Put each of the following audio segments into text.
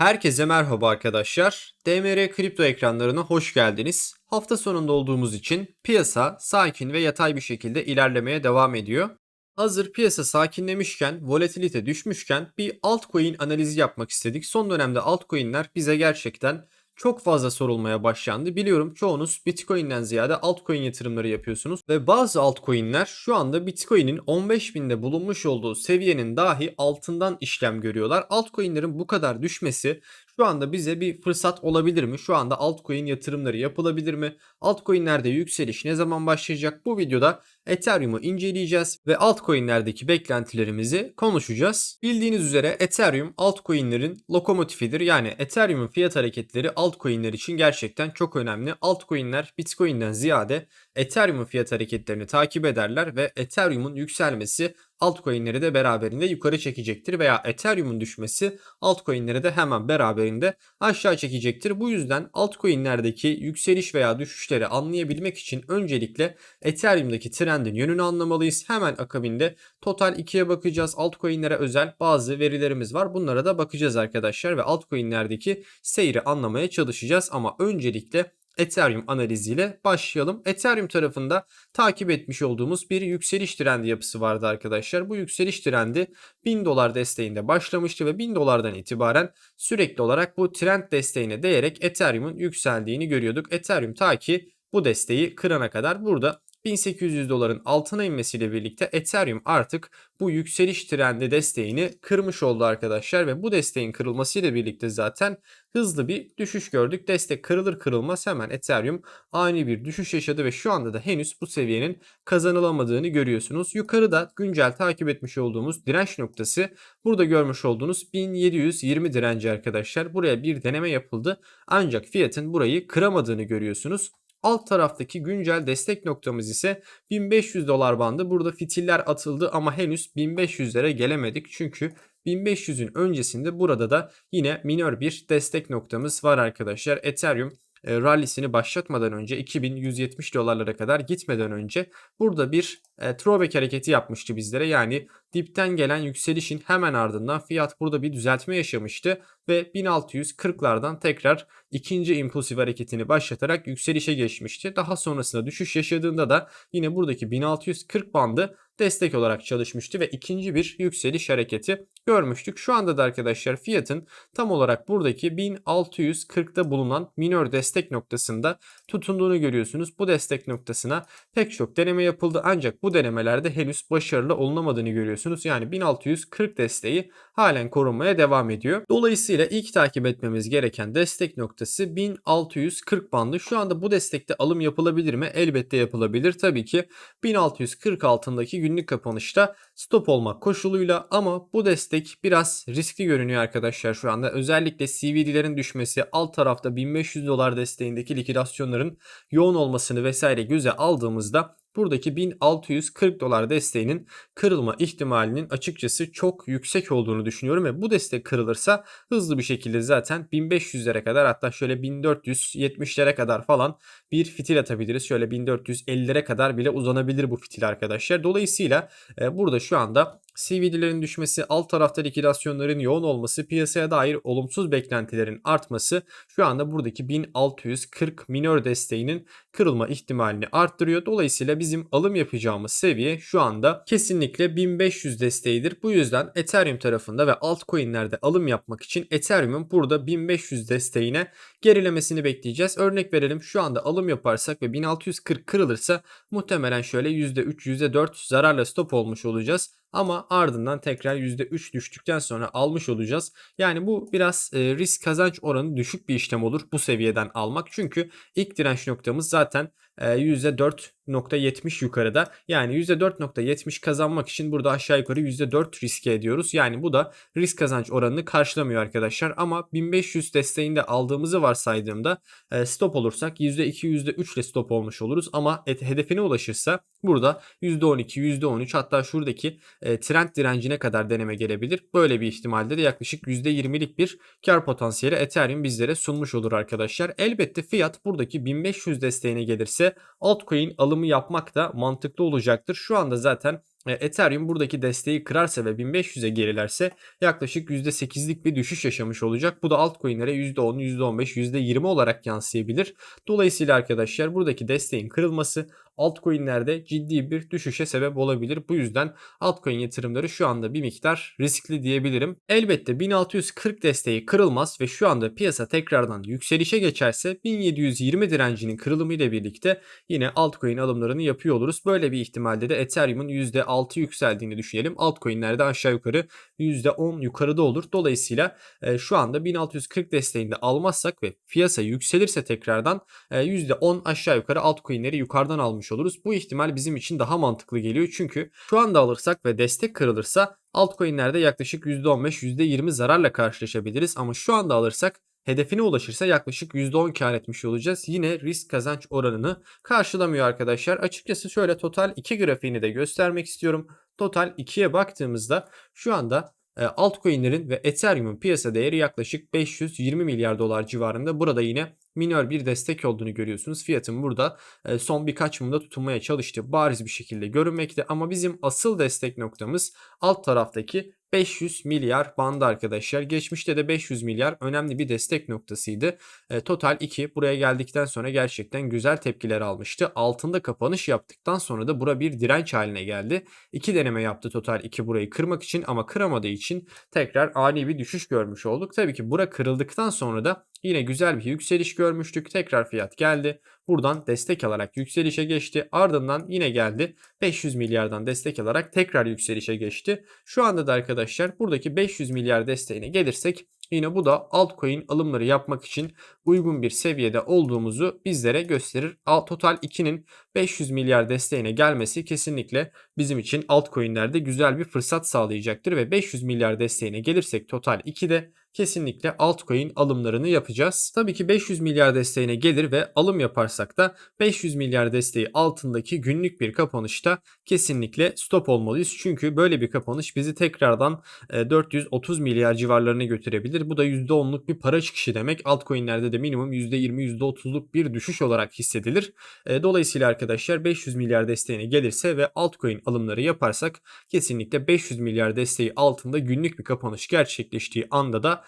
Herkese merhaba arkadaşlar. DMR kripto ekranlarına hoş geldiniz. Hafta sonunda olduğumuz için piyasa sakin ve yatay bir şekilde ilerlemeye devam ediyor. Hazır piyasa sakinlemişken, volatilite düşmüşken bir altcoin analizi yapmak istedik. Son dönemde altcoin'ler bize gerçekten çok fazla sorulmaya başlandı. Biliyorum çoğunuz Bitcoin'den ziyade altcoin yatırımları yapıyorsunuz ve bazı altcoin'ler şu anda Bitcoin'in 15.000'de bulunmuş olduğu seviyenin dahi altından işlem görüyorlar. Altcoin'lerin bu kadar düşmesi şu anda bize bir fırsat olabilir mi? Şu anda altcoin yatırımları yapılabilir mi? Altcoin'lerde yükseliş ne zaman başlayacak? Bu videoda Ethereum'u inceleyeceğiz ve altcoin'lerdeki beklentilerimizi konuşacağız. Bildiğiniz üzere Ethereum altcoin'lerin lokomotifidir. Yani Ethereum'un fiyat hareketleri altcoin'ler için gerçekten çok önemli. Altcoin'ler Bitcoin'den ziyade Ethereum'un fiyat hareketlerini takip ederler ve Ethereum'un yükselmesi altcoin'leri de beraberinde yukarı çekecektir veya Ethereum'un düşmesi altcoin'leri de hemen beraberinde aşağı çekecektir. Bu yüzden altcoin'lerdeki yükseliş veya düşüşleri anlayabilmek için öncelikle Ethereum'daki trendin yönünü anlamalıyız. Hemen akabinde Total 2'ye bakacağız. Altcoin'lere özel bazı verilerimiz var. Bunlara da bakacağız arkadaşlar ve altcoin'lerdeki seyri anlamaya çalışacağız ama öncelikle Ethereum analiziyle başlayalım. Ethereum tarafında takip etmiş olduğumuz bir yükseliş trendi yapısı vardı arkadaşlar. Bu yükseliş trendi 1000 dolar desteğinde başlamıştı ve 1000 dolardan itibaren sürekli olarak bu trend desteğine değerek Ethereum'un yükseldiğini görüyorduk. Ethereum ta ki bu desteği kırana kadar burada 1800 doların altına inmesiyle birlikte Ethereum artık bu yükseliş trendi desteğini kırmış oldu arkadaşlar ve bu desteğin kırılmasıyla birlikte zaten hızlı bir düşüş gördük. Destek kırılır kırılmaz hemen Ethereum ani bir düşüş yaşadı ve şu anda da henüz bu seviyenin kazanılamadığını görüyorsunuz. Yukarıda güncel takip etmiş olduğumuz direnç noktası burada görmüş olduğunuz 1720 direnci arkadaşlar. Buraya bir deneme yapıldı ancak fiyatın burayı kıramadığını görüyorsunuz. Alt taraftaki güncel destek noktamız ise 1500 dolar bandı. Burada fitiller atıldı ama henüz 1500'lere gelemedik. Çünkü 1500'ün öncesinde burada da yine minör bir destek noktamız var arkadaşlar. Ethereum e, rallisini başlatmadan önce 2170 dolarlara kadar gitmeden önce burada bir e, throwback hareketi yapmıştı bizlere. Yani dipten gelen yükselişin hemen ardından fiyat burada bir düzeltme yaşamıştı ve 1640'lardan tekrar ikinci impulsif hareketini başlatarak yükselişe geçmişti. Daha sonrasında düşüş yaşadığında da yine buradaki 1640 bandı destek olarak çalışmıştı ve ikinci bir yükseliş hareketi görmüştük. Şu anda da arkadaşlar fiyatın tam olarak buradaki 1640'da bulunan minör destek noktasında tutunduğunu görüyorsunuz. Bu destek noktasına pek çok deneme yapıldı ancak bu denemelerde henüz başarılı olunamadığını görüyorsunuz. Yani 1640 desteği halen korunmaya devam ediyor. Dolayısıyla ilk takip etmemiz gereken destek noktası 1640 bandı. Şu anda bu destekte alım yapılabilir mi? Elbette yapılabilir. Tabii ki 1640 altındaki günlük kapanışta stop olmak koşuluyla ama bu destek biraz riskli görünüyor arkadaşlar şu anda. Özellikle CVD'lerin düşmesi alt tarafta 1500 dolar desteğindeki likidasyonların yoğun olmasını vesaire göze aldığımızda buradaki 1640 dolar desteğinin kırılma ihtimalinin açıkçası çok yüksek olduğunu düşünüyorum ve bu destek kırılırsa hızlı bir şekilde zaten 1500'lere kadar hatta şöyle 1470'lere kadar falan bir fitil atabiliriz. Şöyle 1450'lere kadar bile uzanabilir bu fitil arkadaşlar. Dolayısıyla e, burada şu anda CVD'lerin düşmesi, alt tarafta likidasyonların yoğun olması, piyasaya dair olumsuz beklentilerin artması şu anda buradaki 1640 minör desteğinin kırılma ihtimalini arttırıyor. Dolayısıyla bizim alım yapacağımız seviye şu anda kesinlikle 1500 desteğidir. Bu yüzden Ethereum tarafında ve altcoin'lerde alım yapmak için Ethereum'un burada 1500 desteğine gerilemesini bekleyeceğiz. Örnek verelim şu anda alım yaparsak ve 1640 kırılırsa muhtemelen şöyle %3 %4 zararla stop olmuş olacağız ama ardından tekrar %3 düştükten sonra almış olacağız. Yani bu biraz e, risk kazanç oranı düşük bir işlem olur bu seviyeden almak. Çünkü ilk direnç noktamız zaten %4.70 yukarıda. Yani %4.70 kazanmak için burada aşağı yukarı %4 riske ediyoruz. Yani bu da risk kazanç oranını karşılamıyor arkadaşlar. Ama 1500 desteğinde aldığımızı varsaydığımda e, stop olursak %2 %3 ile stop olmuş oluruz. Ama hedefine ulaşırsa burada %12 %13 hatta şuradaki e, trend direncine kadar deneme gelebilir. Böyle bir ihtimalde de yaklaşık %20'lik bir kar potansiyeli Ethereum bizlere sunmuş olur arkadaşlar. Elbette fiyat buradaki 1500 desteğine gelirse altcoin alımı yapmak da mantıklı olacaktır. Şu anda zaten E, Ethereum buradaki desteği kırarsa ve 1500'e gerilerse yaklaşık %8'lik bir düşüş yaşamış olacak. Bu da altcoin'lere %10, %15, %20 olarak yansıyabilir. Dolayısıyla arkadaşlar buradaki desteğin kırılması altcoin'lerde ciddi bir düşüşe sebep olabilir. Bu yüzden altcoin yatırımları şu anda bir miktar riskli diyebilirim. Elbette 1640 desteği kırılmaz ve şu anda piyasa tekrardan yükselişe geçerse 1720 direncinin kırılımı ile birlikte yine altcoin alımlarını yapıyor oluruz. Böyle bir ihtimalde de Ethereum'un %6 yükseldiğini düşünelim. Altcoin'lerde aşağı yukarı %10 yukarıda olur. Dolayısıyla e, şu anda 1640 desteğini de almazsak ve piyasa yükselirse tekrardan e, %10 aşağı yukarı altcoin'leri yukarıdan almış oluruz. Bu ihtimal bizim için daha mantıklı geliyor. Çünkü şu anda alırsak ve destek kırılırsa altcoin'lerde yaklaşık %15 %20 zararla karşılaşabiliriz. Ama şu anda alırsak hedefine ulaşırsa yaklaşık %10 kar etmiş olacağız. Yine risk kazanç oranını karşılamıyor arkadaşlar. Açıkçası şöyle total 2 grafiğini de göstermek istiyorum. Total 2'ye baktığımızda şu anda e, altcoin'lerin ve Ethereum'un piyasa değeri yaklaşık 520 milyar dolar civarında. Burada yine minör bir destek olduğunu görüyorsunuz. Fiyatın burada e, son birkaç mumda tutunmaya çalıştığı bariz bir şekilde görünmekte ama bizim asıl destek noktamız alt taraftaki 500 milyar bandı arkadaşlar. Geçmişte de 500 milyar önemli bir destek noktasıydı. E, total 2 buraya geldikten sonra gerçekten güzel tepkiler almıştı. Altında kapanış yaptıktan sonra da bura bir direnç haline geldi. 2 deneme yaptı total 2 burayı kırmak için ama kıramadığı için tekrar ani bir düşüş görmüş olduk. Tabii ki bura kırıldıktan sonra da yine güzel bir yükseliş görmüştük. Tekrar fiyat geldi. Buradan destek alarak yükselişe geçti. Ardından yine geldi. 500 milyardan destek alarak tekrar yükselişe geçti. Şu anda da arkadaşlar buradaki 500 milyar desteğine gelirsek Yine bu da altcoin alımları yapmak için uygun bir seviyede olduğumuzu bizlere gösterir. Total 2'nin 500 milyar desteğine gelmesi kesinlikle bizim için altcoin'lerde güzel bir fırsat sağlayacaktır ve 500 milyar desteğine gelirsek total 2'de kesinlikle altcoin alımlarını yapacağız. Tabii ki 500 milyar desteğine gelir ve alım yaparsak da 500 milyar desteği altındaki günlük bir kapanışta kesinlikle stop olmalıyız. Çünkü böyle bir kapanış bizi tekrardan 430 milyar civarlarına götürebilir. Bu da %10'luk bir para çıkışı demek. Altcoin'lerde de minimum %20 %30'luk bir düşüş olarak hissedilir. Dolayısıyla arkadaşlar 500 milyar desteğine gelirse ve altcoin alımları yaparsak kesinlikle 500 milyar desteği altında günlük bir kapanış gerçekleştiği anda da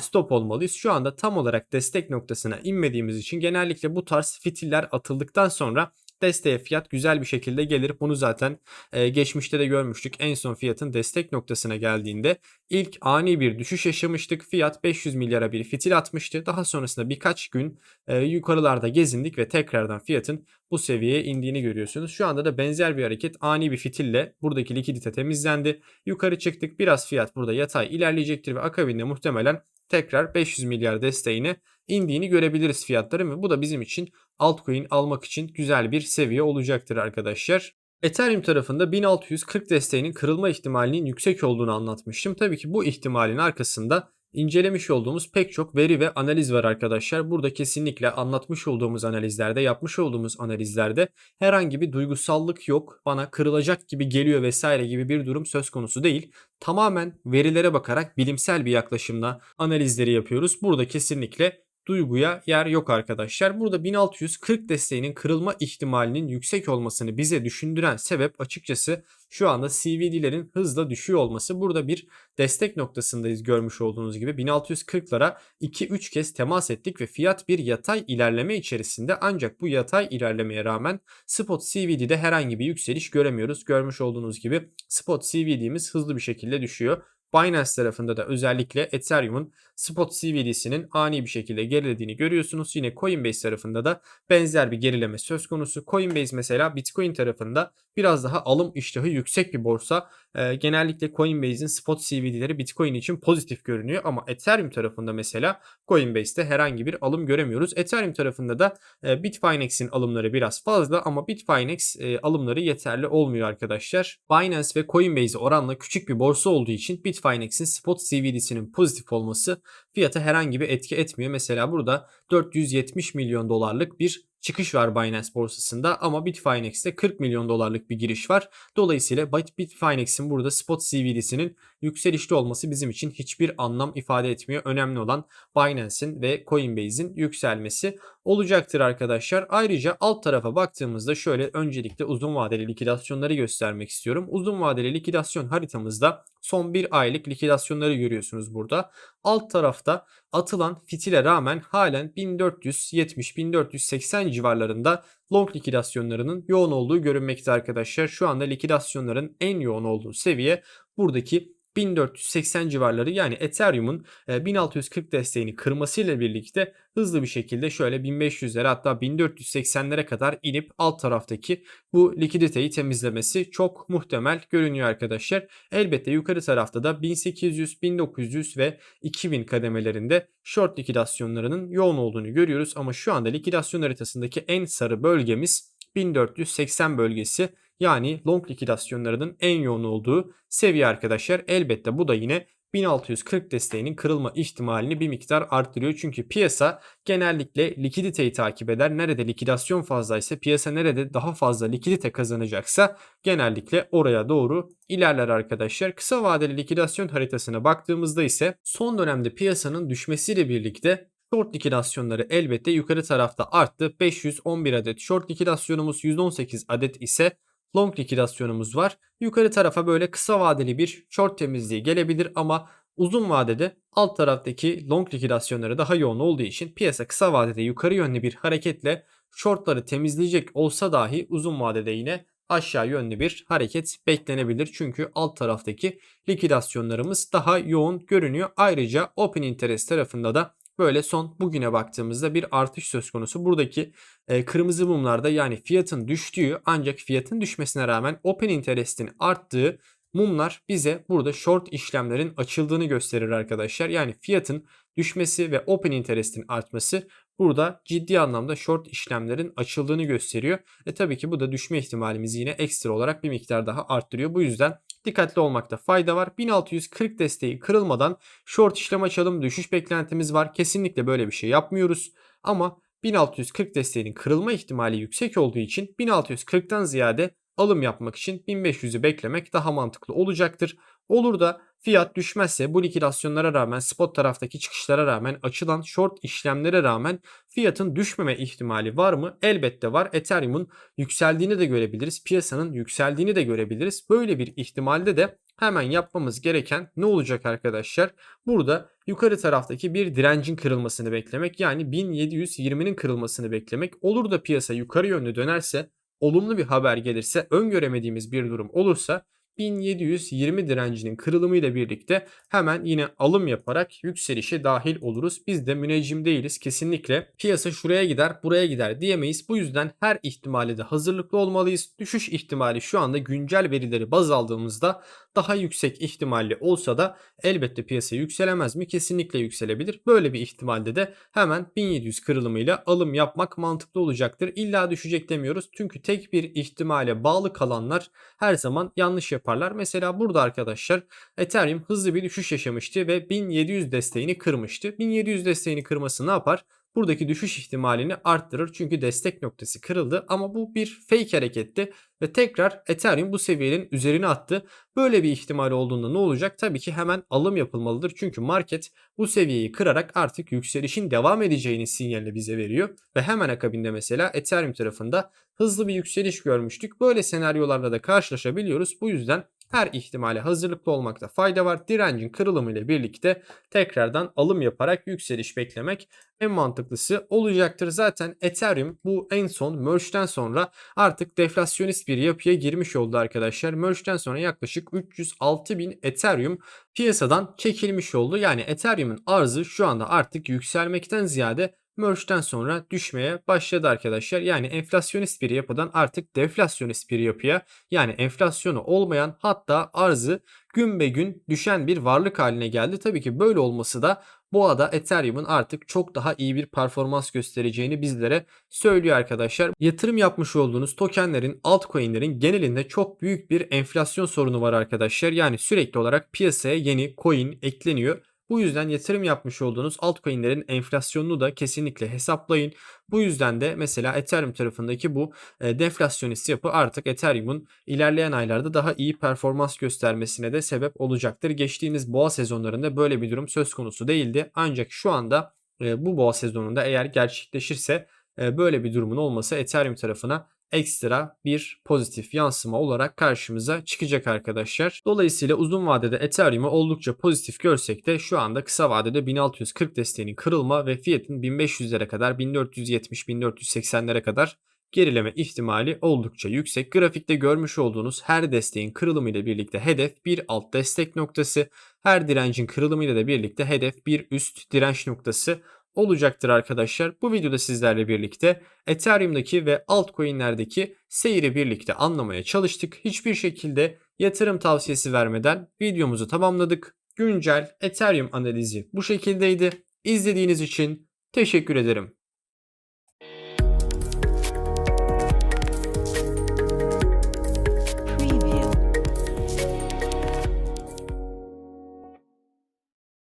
stop olmalıyız. Şu anda tam olarak destek noktasına inmediğimiz için genellikle bu tarz fitiller atıldıktan sonra desteğe fiyat güzel bir şekilde gelir. Bunu zaten e, geçmişte de görmüştük. En son fiyatın destek noktasına geldiğinde ilk ani bir düşüş yaşamıştık. Fiyat 500 milyara bir fitil atmıştı. Daha sonrasında birkaç gün e, yukarılarda gezindik ve tekrardan fiyatın bu seviyeye indiğini görüyorsunuz. Şu anda da benzer bir hareket ani bir fitille buradaki likidite temizlendi. Yukarı çıktık. Biraz fiyat burada yatay ilerleyecektir ve akabinde muhtemelen tekrar 500 milyar desteğine indiğini görebiliriz fiyatların ve bu da bizim için altcoin almak için güzel bir seviye olacaktır arkadaşlar. Ethereum tarafında 1640 desteğinin kırılma ihtimalinin yüksek olduğunu anlatmıştım. Tabii ki bu ihtimalin arkasında incelemiş olduğumuz pek çok veri ve analiz var arkadaşlar. Burada kesinlikle anlatmış olduğumuz analizlerde, yapmış olduğumuz analizlerde herhangi bir duygusallık yok. Bana kırılacak gibi geliyor vesaire gibi bir durum söz konusu değil. Tamamen verilere bakarak bilimsel bir yaklaşımla analizleri yapıyoruz. Burada kesinlikle duyguya yer yok arkadaşlar. Burada 1640 desteğinin kırılma ihtimalinin yüksek olmasını bize düşündüren sebep açıkçası şu anda CVD'lerin hızla düşüyor olması. Burada bir destek noktasındayız görmüş olduğunuz gibi 1640'lara 2-3 kez temas ettik ve fiyat bir yatay ilerleme içerisinde ancak bu yatay ilerlemeye rağmen spot CVD'de herhangi bir yükseliş göremiyoruz. Görmüş olduğunuz gibi spot CVD'miz hızlı bir şekilde düşüyor. Binance tarafında da özellikle Ethereum'un spot CVD'sinin ani bir şekilde gerilediğini görüyorsunuz. Yine Coinbase tarafında da benzer bir gerileme söz konusu. Coinbase mesela Bitcoin tarafında biraz daha alım iştahı yüksek bir borsa. E, genellikle Coinbase'in spot CVD'leri Bitcoin için pozitif görünüyor ama Ethereum tarafında mesela Coinbase'te herhangi bir alım göremiyoruz. Ethereum tarafında da e, Bitfinex'in alımları biraz fazla ama Bitfinex e, alımları yeterli olmuyor arkadaşlar. Binance ve Coinbase oranla küçük bir borsa olduğu için Bitfinex'in spot CVD'sinin pozitif olması fiyata herhangi bir etki etmiyor. Mesela burada 470 milyon dolarlık bir çıkış var Binance borsasında ama Bitfinex'te 40 milyon dolarlık bir giriş var. Dolayısıyla Bit- Bitfinex'in burada spot CBDC'nin yükselişte olması bizim için hiçbir anlam ifade etmiyor. Önemli olan Binance'in ve Coinbase'in yükselmesi olacaktır arkadaşlar. Ayrıca alt tarafa baktığımızda şöyle öncelikle uzun vadeli likidasyonları göstermek istiyorum. Uzun vadeli likidasyon haritamızda son bir aylık likidasyonları görüyorsunuz burada. Alt tarafta atılan fitile rağmen halen 1470-1480 civarlarında long likidasyonlarının yoğun olduğu görünmekte arkadaşlar. Şu anda likidasyonların en yoğun olduğu seviye buradaki 1480 civarları yani Ethereum'un e, 1640 desteğini kırmasıyla birlikte hızlı bir şekilde şöyle 1500'lere hatta 1480'lere kadar inip alt taraftaki bu likiditeyi temizlemesi çok muhtemel görünüyor arkadaşlar. Elbette yukarı tarafta da 1800, 1900 ve 2000 kademelerinde short likidasyonlarının yoğun olduğunu görüyoruz ama şu anda likidasyon haritasındaki en sarı bölgemiz 1480 bölgesi yani long likidasyonlarının en yoğun olduğu seviye arkadaşlar. Elbette bu da yine 1640 desteğinin kırılma ihtimalini bir miktar arttırıyor. Çünkü piyasa genellikle likiditeyi takip eder. Nerede likidasyon fazlaysa piyasa nerede daha fazla likidite kazanacaksa genellikle oraya doğru ilerler arkadaşlar. Kısa vadeli likidasyon haritasına baktığımızda ise son dönemde piyasanın düşmesiyle birlikte Short likidasyonları elbette yukarı tarafta arttı. 511 adet short likidasyonumuz 118 adet ise long likidasyonumuz var. Yukarı tarafa böyle kısa vadeli bir short temizliği gelebilir ama uzun vadede alt taraftaki long likidasyonları daha yoğun olduğu için piyasa kısa vadede yukarı yönlü bir hareketle shortları temizleyecek olsa dahi uzun vadede yine aşağı yönlü bir hareket beklenebilir. Çünkü alt taraftaki likidasyonlarımız daha yoğun görünüyor. Ayrıca open interest tarafında da böyle son bugüne baktığımızda bir artış söz konusu. Buradaki e, kırmızı mumlarda yani fiyatın düştüğü ancak fiyatın düşmesine rağmen open interest'in arttığı mumlar bize burada short işlemlerin açıldığını gösterir arkadaşlar. Yani fiyatın düşmesi ve open interest'in artması burada ciddi anlamda short işlemlerin açıldığını gösteriyor. E tabii ki bu da düşme ihtimalimizi yine ekstra olarak bir miktar daha arttırıyor. Bu yüzden dikkatli olmakta fayda var. 1640 desteği kırılmadan short işlem açalım düşüş beklentimiz var. Kesinlikle böyle bir şey yapmıyoruz. Ama 1640 desteğinin kırılma ihtimali yüksek olduğu için 1640'tan ziyade alım yapmak için 1500'ü beklemek daha mantıklı olacaktır. Olur da fiyat düşmezse bu likidasyonlara rağmen spot taraftaki çıkışlara rağmen açılan short işlemlere rağmen fiyatın düşmeme ihtimali var mı? Elbette var. Ethereum'un yükseldiğini de görebiliriz. Piyasanın yükseldiğini de görebiliriz. Böyle bir ihtimalde de hemen yapmamız gereken ne olacak arkadaşlar? Burada yukarı taraftaki bir direncin kırılmasını beklemek yani 1720'nin kırılmasını beklemek. Olur da piyasa yukarı yönlü dönerse olumlu bir haber gelirse öngöremediğimiz bir durum olursa 1720 direncinin kırılımıyla birlikte hemen yine alım yaparak yükselişe dahil oluruz. Biz de müneccim değiliz. Kesinlikle piyasa şuraya gider, buraya gider diyemeyiz. Bu yüzden her ihtimale de hazırlıklı olmalıyız. Düşüş ihtimali şu anda güncel verileri baz aldığımızda daha yüksek ihtimalli olsa da elbette piyasa yükselemez mi? Kesinlikle yükselebilir. Böyle bir ihtimalde de hemen 1700 kırılımıyla alım yapmak mantıklı olacaktır. İlla düşecek demiyoruz. Çünkü tek bir ihtimale bağlı kalanlar her zaman yanlış yaparlar. Mesela burada arkadaşlar Ethereum hızlı bir düşüş yaşamıştı ve 1700 desteğini kırmıştı. 1700 desteğini kırması ne yapar? Buradaki düşüş ihtimalini arttırır. Çünkü destek noktası kırıldı ama bu bir fake hareketti ve tekrar Ethereum bu seviyenin üzerine attı. Böyle bir ihtimal olduğunda ne olacak? Tabii ki hemen alım yapılmalıdır. Çünkü market bu seviyeyi kırarak artık yükselişin devam edeceğini sinyalini bize veriyor. Ve hemen akabinde mesela Ethereum tarafında hızlı bir yükseliş görmüştük. Böyle senaryolarla da karşılaşabiliyoruz. Bu yüzden her ihtimale hazırlıklı olmakta fayda var. Direncin kırılımı ile birlikte tekrardan alım yaparak yükseliş beklemek en mantıklısı olacaktır. Zaten Ethereum bu en son merge'den sonra artık deflasyonist bir yapıya girmiş oldu arkadaşlar. Merge'den sonra yaklaşık 306 bin Ethereum piyasadan çekilmiş oldu. Yani Ethereum'un arzı şu anda artık yükselmekten ziyade merge'den sonra düşmeye başladı arkadaşlar. Yani enflasyonist bir yapıdan artık deflasyonist bir yapıya yani enflasyonu olmayan hatta arzı gün be gün düşen bir varlık haline geldi. Tabii ki böyle olması da boğada Ethereum'un artık çok daha iyi bir performans göstereceğini bizlere söylüyor arkadaşlar. Yatırım yapmış olduğunuz tokenlerin, altcoin'lerin genelinde çok büyük bir enflasyon sorunu var arkadaşlar. Yani sürekli olarak piyasaya yeni coin ekleniyor Bu yüzden yatırım yapmış olduğunuz altcoin'lerin enflasyonunu da kesinlikle hesaplayın. Bu yüzden de mesela Ethereum tarafındaki bu e, deflasyonist yapı artık Ethereum'un ilerleyen aylarda daha iyi performans göstermesine de sebep olacaktır. Geçtiğimiz boğa sezonlarında böyle bir durum söz konusu değildi. Ancak şu anda e, bu boğa sezonunda eğer gerçekleşirse e, böyle bir durumun olması Ethereum tarafına ekstra bir pozitif yansıma olarak karşımıza çıkacak arkadaşlar. Dolayısıyla uzun vadede Ethereum'u oldukça pozitif görsek de şu anda kısa vadede 1640 desteğinin kırılma ve fiyatın 1500'lere kadar 1470-1480'lere kadar gerileme ihtimali oldukça yüksek. Grafikte görmüş olduğunuz her desteğin kırılımı ile birlikte hedef bir alt destek noktası, her direncin kırılımı ile de birlikte hedef bir üst direnç noktası olacaktır arkadaşlar. Bu videoda sizlerle birlikte Ethereum'daki ve altcoin'lerdeki seyri birlikte anlamaya çalıştık. Hiçbir şekilde yatırım tavsiyesi vermeden videomuzu tamamladık. Güncel Ethereum analizi bu şekildeydi. İzlediğiniz için teşekkür ederim.